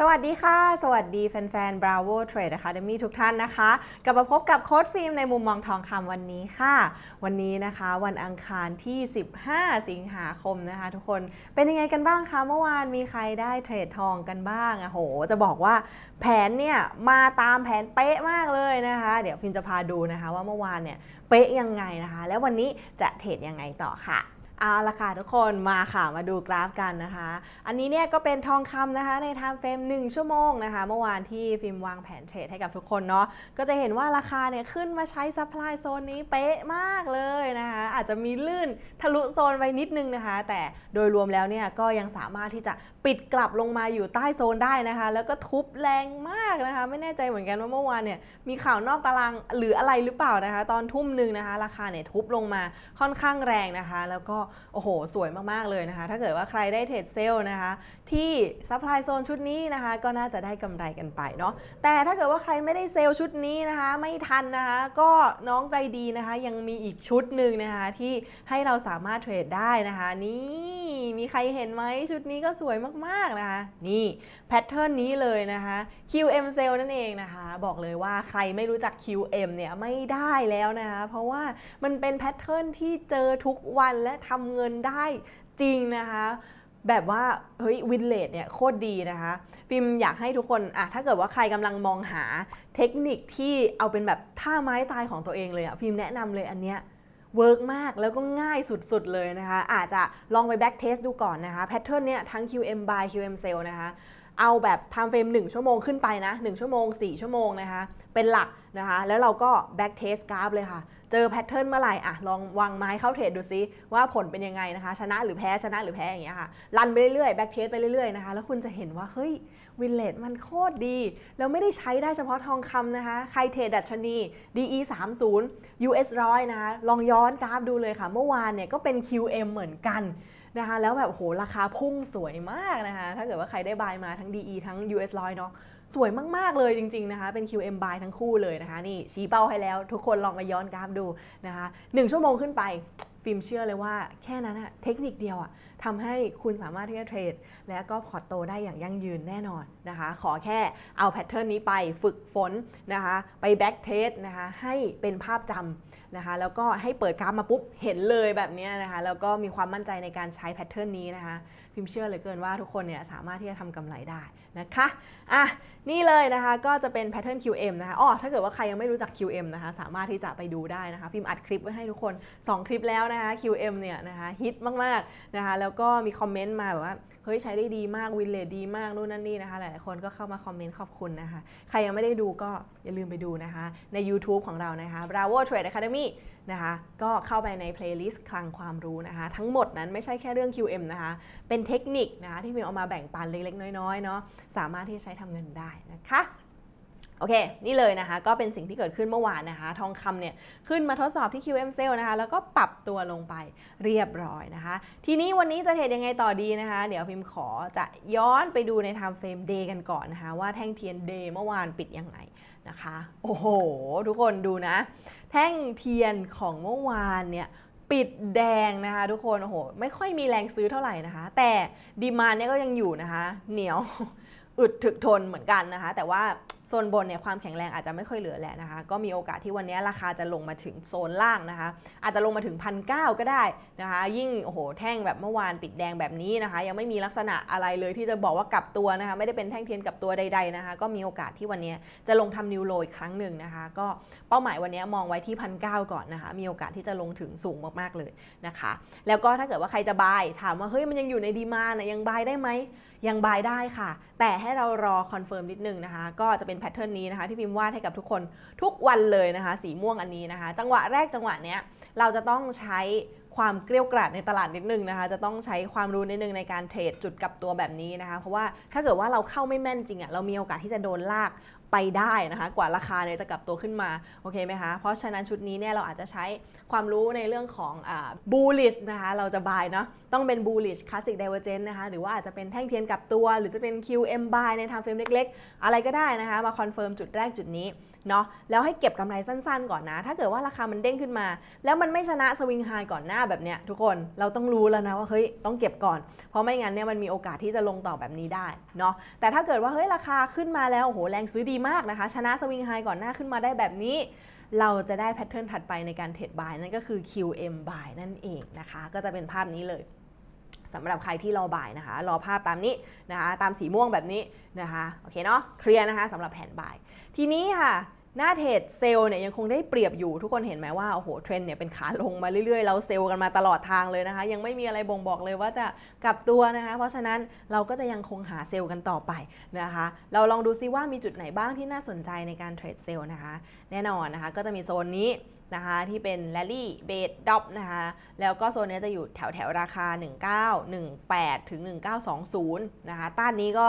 สวัสดีค่ะ สวัสดีแฟนๆ Bravo Trade Academy ทุกท่านนะคะ กลับมาพบกับโค้ดฟิล์มในมุมมองทองคำวันนี้ค่ะ วันนี้นะคะวันอังคารที่ 15 สิงหาคมนะคะ ทุกคนเป็นยังไงกันบ้างคะเมื่อวานมีใครได้เทรดทองกันบ้างอะโห จะบอกว่าแผนเนี่ยมาตามแผนเป๊ะมากเลยนะคะ เดี๋ยวฟิล์มจะพาดูนะคะว่าเมื่อวานเนี่ยเป๊ะยังไงนะคะ แล้ววันนี้จะเทรดยังไงต่อค่ะ เอาละค่ะทุกคนมาค่ะมาดูกราฟกันนะคะ อันนี้เนี่ยก็เป็นทองคำนะคะใน time frame 1ชั่วโมงนะคะ เมื่อวานที่ฟิล์มวางแผนเทรดให้กับทุกคนเนาะก็จะเห็นว่าราคาเนี่ยขึ้นมาใช้ซัพพลายโซนนี้เป๊ะมากเลยนะคะอาจจะมีลื่นทะลุโซนไปนิดนึงนะคะ แต่โดยรวมแล้วเนี่ยก็ยังสามารถที่จะปิดกลับลงมาอยู่ใต้โซนได้นะคะ แล้วก็ทุบแรงมากนะคะ ไม่แน่ใจเหมือนกันว่าเมื่อวานเนี่ยมีข่าวนอกตารางหรืออะไรหรือเปล่านะคะ ตอนทุ่มหนึ่งนะคะ ราคาเนี่ยทุบลงมาค่อนข้างแรงนะคะ แล้วก็โอ้โห สวยมากๆเลยนะคะ ถ้าเกิดว่าใครได้เทรดเซลล์นะคะ ที่ซัพพลายโซนชุดนี้นะคะ ก็น่าจะได้กำไรกันไปเนาะแต่ถ้าเกิดว่าใครไม่ได้เซลล์ชุดนี้นะคะ ไม่ทันนะคะ ก็น้องใจดีนะคะ ยังมีอีกชุดหนึ่งนะคะ ที่ให้เราสามารถเทรดได้นะคะ นี่มีใครเห็นไหมชุดนี้ก็สวยมากๆนะคะนี่แพทเทิร์นนี้เลยนะคะ QM Sale นั่นเองนะคะ บอกเลยว่าใครไม่รู้จัก QM เนี่ยไม่ได้แล้วนะคะ เพราะว่ามันเป็นแพทเทิร์นที่เจอทุกวันและททำเงินได้จริงนะคะแบบว่าเฮ้ยวินเลดเนี่ยโคตรดีนะคะฟิล์มอยากให้ทุกคนอะถ้าเกิดว่าใครกำลังมองหาเทคนิคที่เอาเป็นแบบท่าไม้ตายของตัวเองเลยอะฟิล์มแนะนำเลยอันเนี้ยเวิร์กมากแล้วก็ง่ายสุดๆเลยนะคะ อาจจะลองไปแบ็กเทสดูก่อนนะคะแพทเทิร์นเนี่ยทั้ง QM by QM sell นะคะ เอาแบบ time frame 1 ชั่วโมงขึ้นไปนะ 1 ชั่วโมง 4 ชั่วโมงนะคะ เป็นหลัก นะคะ แล้วเราก็ back test กราฟเลยค่ะ เจอแพทเทิร์นเมื่อไหร่อะ ลองวางไม้เข้าเทรดดูซิว่าผลเป็นยังไงนะคะ ชนะหรือแพ้ ชนะหรือแพ้อย่างเงี้ยค่ะ รันไปเรื่อยๆ back test ไปเรื่อยๆนะคะ แล้วคุณจะเห็นว่า เฮ้ย วินเลดมันโคตรดี แล้วไม่ได้ใช้ได้เฉพาะทองคำนะคะ ใครเทรดดัชนี DE 3 0 US 100นะคะ ลองย้อนกราฟดูเลยค่ะ เมื่อวานเนี่ยก็เป็น QM เหมือนกัน นะคะแล้วแบบโหราคาพุ่งสวยมากนะคะถ้าเกิดว่าใครได้บายมาทั้ง DE ทั้ง US ร้อยเนาะสวยมาก ๆ เลยจริง ๆ นะคะ เป็น QM buy ทั้งคู่เลยนะคะ นี่ชี้เป้าให้แล้วทุกคนลองมาย้อนกราฟดูนะคะ1ชั่วโมงขึ้นไป ฟิล์มเชื่อเลยว่าแค่นั้นอะเทคนิคเดียวอะทำให้คุณสามารถที่จะเทรด และก็พอร์ตโตได้อย่างยั่งยืนแน่นอนนะคะ ขอแค่เอาแพทเทิร์นนี้ไปฝึกฝนนะคะ ไปแบ็กเทสนะคะให้เป็นภาพจำนะคะ แล้วก็ให้เปิดกราฟมาปุ๊บเห็นเลยแบบนี้นะคะ แล้วก็มีความมั่นใจในการใช้แพทเทิร์นนี้นะคะ พิมเชื่อเหลยเกินว่าทุกคนเนี่ยสามารถที่จะทำกำไรได้ นะคะอะนี่เลยนะคะก็จะเป็นแพทเทิร์น QM นะคะอ๋อถ้าเกิดว่าใครยังไม่รู้จัก QM นะคะสามารถที่จะไปดูได้นะคะฟิล์มอัดคลิปไว้ให้ทุกคน 2 คลิปแล้วนะคะ QM เนี่ยนะคะฮิตมากๆนะคะแล้วก็มีคอมเมนต์มาแบบว่าเฮ้ยใช้ได้ดีมากวินเลดดีมากนู่นนั่นนี่นะคะหลายๆคนก็เข้ามาคอมเมนต์ขอบคุณนะคะ ใครยังไม่ได้ดูก็อย่าลืมไปดูนะคะใน YouTube ของเรานะคะ Bravo Trade Academy นะคะก็เข้าไปในเพลย์ลิสต์คลังความรู้นะคะทั้งหมดนั้นไม่ใช่แค่เรื่อง QM นะคะเป็นเทคนิคนะคะที่มีเอามาแบ่งปันเล็กๆ น้อยๆเนาะสามารถที่จะใช้ทำเงินได้นะคะ โอเค นี่เลยนะคะ ก็เป็นสิ่งที่เกิดขึ้นเมื่อวานนะคะ ทองคำเนี่ย ขึ้นมาทดสอบที่ QM Sale นะคะ แล้วก็ปรับตัวลงไปเรียบร้อยนะคะ ทีนี้วันนี้จะเทรดยังไงต่อดีนะคะ เดี๋ยวพิมพ์ขอจะย้อนไปดูใน Time Frame Day กันก่อนนะคะ ว่าแท่งเทียน Day เมื่อวานปิดยังไงนะคะ โอ้โห ทุกคนดูนะ แท่งเทียนของเมื่อวานเนี่ยปิดแดงนะคะทุกคน โอ้โห ไม่ค่อยมีแรงซื้อเท่าไหร่นะคะ แต่ดีมานเนี่ยก็ยังอยู่นะคะ เหนียว อึดถึกทนเหมือนกันนะคะ แต่ว่า โซนบนเนี่ยความแข็งแรงอาจจะไม่ค่อยเหลือแหละนะคะ ก็มีโอกาสที่วันนี้ราคาจะลงมาถึงโซนล่างนะคะ อาจจะลงมาถึงพันเก็ได้นะคะ ยิ่งโอ้โหแท่งแบบเมื่อวานปิดแดงแบบนี้นะคะ ยังไม่มีลักษณะอะไรเลยที่จะบอกว่ากลับตัวนะคะไม่ได้เป็นแท่งเทียนกลับตัวใดๆนะคะ ก็มีโอกาสที่วันนี้จะลงทำนิวโรอีกครั้งหนึ่งนะคะ ก็เป้าหมายวันนี้มองไว้ที่พันเก่อนนะคะ มีโอกาสที่จะลงถึงสูงมากๆเลยนะคะ แล้วก็ถ้าเกิดว่าใครจะบายถามว่าเฮ้ยมันยังอยู่ในดีมานะยังบายได้ไหม ยังบายได้ค่ะ แต่ให้เรารอคอนเฟิร์มนิดนึงนะคะ ก็จะเป็นแพทเทิร์นนี้นะคะ ที่พิมพ์วาดให้กับทุกคนทุกวันเลยนะคะ สีม่วงอันนี้นะคะ จังหวะแรกจังหวะเนี้ยเราจะต้องใช้ความเกลี้ยกล่อมในตลาดนิดนึงนะคะ จะต้องใช้ความรู้นิดนึงในการเทรดจุดกับตัวแบบนี้นะคะ เพราะว่าถ้าเกิดว่าเราเข้าไม่แม่นจริงอะ่ะเรามีโอกาสที่จะโดนลาก ไปได้นะคะกว่าราคาเนี่ยจะกลับตัวขึ้นมาโอเคไหมคะเพราะฉะนั้นชุดนี้เนี่ยเราอาจจะใช้ความรู้ในเรื่องของอ่า bullish นะคะเราจะ buy เนาะต้องเป็น bullish classic divergence นะคะหรือว่าอาจจะเป็นแท่งเทียนกลับตัว หรือจะเป็น QM buy ใน time frame เล็กๆ อะไรก็ได้นะคะมาคอนเฟิร์มจุดแรกจุดนี้เนาะแล้วให้เก็บกำไรสั้นๆก่อนนะ ถ้าเกิดว่าราคามันเด้งขึ้นมา แล้วมันไม่ชนะสวิงไฮก่อนหน้าแบบเนี้ยทุกคนเราต้องรู้แล้วนะว่าเฮ้ยต้องเก็บก่อน เพราะไม่งั้นเนี่ยมันมีโอกาสที่จะลงต่อแบบนี้ได้เนาะแต่ถ้าเกิดว่าเฮ้ยราคาขึ้นมาแล้วโอ้โหแรงซื้อดีมากนะคะ ชนะสวิงไฮก่อนหน้าขึ้นมาได้แบบนี้ เราจะได้แพทเทิร์นถัดไปในการเทรดบายนั่นก็คือ QM buy นั่นเองนะคะ ก็จะเป็นภาพนี้เลยสำหรับใครที่รอบ่ายนะคะ รอภาพตามนี้นะคะ ตามสีม่วงแบบนี้นะคะ โอเคเนาะ เคลียร์นะคะสำหรับแผนบ่าย ทีนี้ค่ะ หน้าเทรดเซลล์เนี่ยยังคงได้เปรียบอยู่ทุกคนเห็นไหมว่าโอ้โหเทรนด์เนี่ยเป็นขาลงมาเรื่อยๆ เราเซลล์กันมาตลอดทางเลยนะคะ ยังไม่มีอะไรบ่งบอกเลยว่าจะกลับตัวนะคะ เพราะฉะนั้นเราก็จะยังคงหาเซลล์กันต่อไปนะคะ เราลองดูซิว่ามีจุดไหนบ้างที่น่าสนใจในการเทรดเซลล์นะคะ แน่นอนนะคะก็จะมีโซนนี้นะคะที่เป็น Rally b a s e Drop นะคะแล้วก็โซนนี้จะอยู่แถวแถวๆราคา 1918 ถึง 1920 นะคะต้านนี้ก็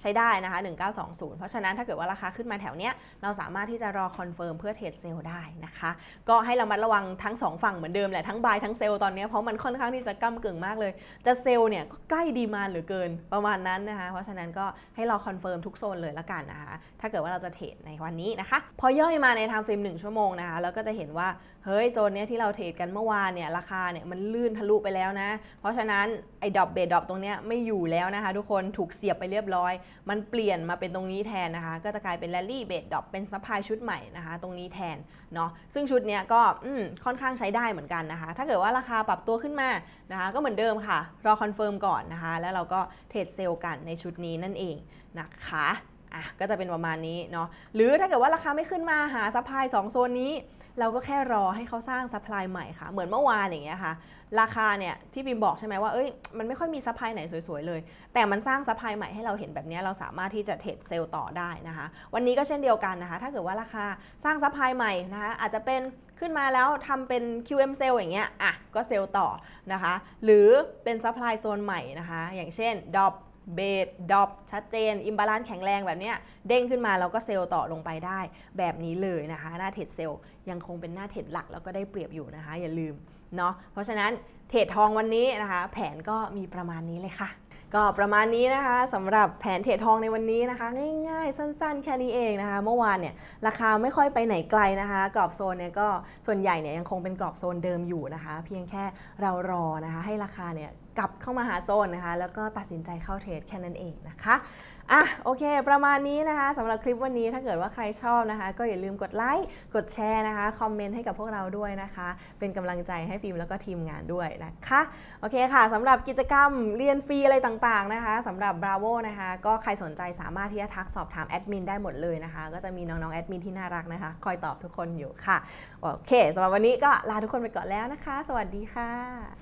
ใช้ได้นะคะ 1920 เพราะฉะนั้นถ้าเกิดว่าราคาขึ้นมาแถวเนี้ยเราสามารถที่จะรอคอนเฟิร์มเพื่อเทรดเซลล์ได้นะคะ ก็ให้เระมัดระวังทั้งสองฝั่งเหมือนเดิมแหละ ทั้งบายทั้งเซลล์ตอนนี้เพราะมันค่อนข้างที่จะก้ากึ่งมากเลย จะเซลล์เนี่ยก็ใกล้ดีมานเหลือเกินประมาณนั้นนะคะ เพราะฉะนั้นก็ให้รอคอนเฟิร์มทุกโซนเลยละกันนะคะ ถ้าเกิดว่าเราจะเทรดในวันนี้นะคะ พอย่อยมาในทม์เฟรม1ชั่วโมงนะคะแล้วก็จะเห็นว่าเฮ้ยโซนเนี้ยที่เราเทรดกันเมื่อวานเนี่ยราคาเนี่ยมันลื่นทะลุไปแล้วนะ เพราะฉะนั้นไอ้ดอปเบดดอปตรงเนี้ยไม่อยู่แล้วนะคะ ทุกคนถูกเสียบไปเรียบร้อยมันเปลี่ยนมาเป็นตรงนี้แทนนะคะ ก็จะกลายเป็นแรลลี่เบดดอปเป็นซัพพลายชุดใหม่นะคะ ตรงนี้แทนเนาะซึ่งชุดนี้ก็ค่อนข้างใช้ได้เหมือนกันนะคะ ถ้าเกิดว่าราคาปรับตัวขึ้นมานะคะ ก็เหมือนเดิมค่ะ รอคอนเฟิร์มก่อนนะคะ แล้วเราก็เทรดเซลล์กันในชุดนี้นั่นเองนะคะ อะก็จะเป็นประมาณนี้เนาะหรือถ้าเกิดว่าราคาไม่ขึ้นมาหาซัพพลายสองโซนนี้ เราก็แค่รอให้เขาสร้างซัพพลายใหม่ค่ะ เหมือนเมื่อวานอย่างเงี้ยค่ะ ราคาเนี่ยที่บิมบอกใช่ไหมว่าเอ้ยมันไม่ค่อยมีซัพพลายไหนสวยๆเลย แต่มันสร้างซัพพลายใหม่ให้เราเห็นแบบเนี้ยเราสามารถที่จะเทรดเซลล์ต่อได้นะคะ วันนี้ก็เช่นเดียวกันนะคะ ถ้าเกิดว่าราคาสร้างซัพพลายใหม่นะคะอาจจะเป็นขึ้นมาแล้วทำเป็น QM เซลอย่างเงี้ยอะก็เซลล์ต่อนะคะ หรือเป็นซัพพลายโซนใหม่นะคะ อย่างเช่นดอป เบดดอปชัดเจน อิมบาลานซ์แข็งแรงแบบเนี้ยเด้งขึ้นมาเราก็เซลล์ต่อลงไปได้ แบบนี้เลยนะคะ หน้าเทรดเซลล์ยังคงเป็นหน้าเทรดหลักแล้วก็ได้เปรียบอยู่นะคะ อย่าลืมเนาะเพราะฉะนั้นเทรดทองวันนี้นะคะ แผนก็มีประมาณนี้เลยค่ะ ก็ประมาณนี้นะคะสำหรับแผนเทรดทองในวันนี้นะคะ ง่ายๆ สั้นๆ แค่นี้เองนะคะ เมื่อวานเนี่ยราคาไม่ค่อยไปไหนไกลนะคะ กรอบโซนเนี่ยก็ส่วนใหญ่เนี่ยยังคงเป็นกรอบโซนเดิมอยู่นะคะ เพียงแค่เรารอนะคะ ให้ราคาเนี่ยกลับเข้ามาหาโซนนะคะ แล้วก็ตัดสินใจเข้าเทรดแค่นั้นเองนะคะอะโอเค ประมาณนี้นะคะสำหรับคลิปวันนี้ถ้าเกิดว่าใครชอบนะคะ ก็อย่าลืมกดไลค์กดแชร์นะคะคอมเมนต์ให้กับพวกเราด้วยนะคะ เป็นกำลังใจให้ฟิล์มแล้วก็ทีมงานด้วยนะคะโอเคค่ะสำหรับกิจกรรมเรียนฟรีอะไรต่างๆนะคะสำหรับ Bravo นะคะ ก็ใครสนใจสามารถที่จะทักสอบถามแอดมินได้หมดเลยนะคะ ก็จะมีน้องๆแอดมินที่น่ารักนะคะ คอยตอบทุกคนอยู่ค่ะโอเคสำหรับวันนี้ก็ลาทุกคนไปก่อนแล้วนะคะ สวัสดีค่ะ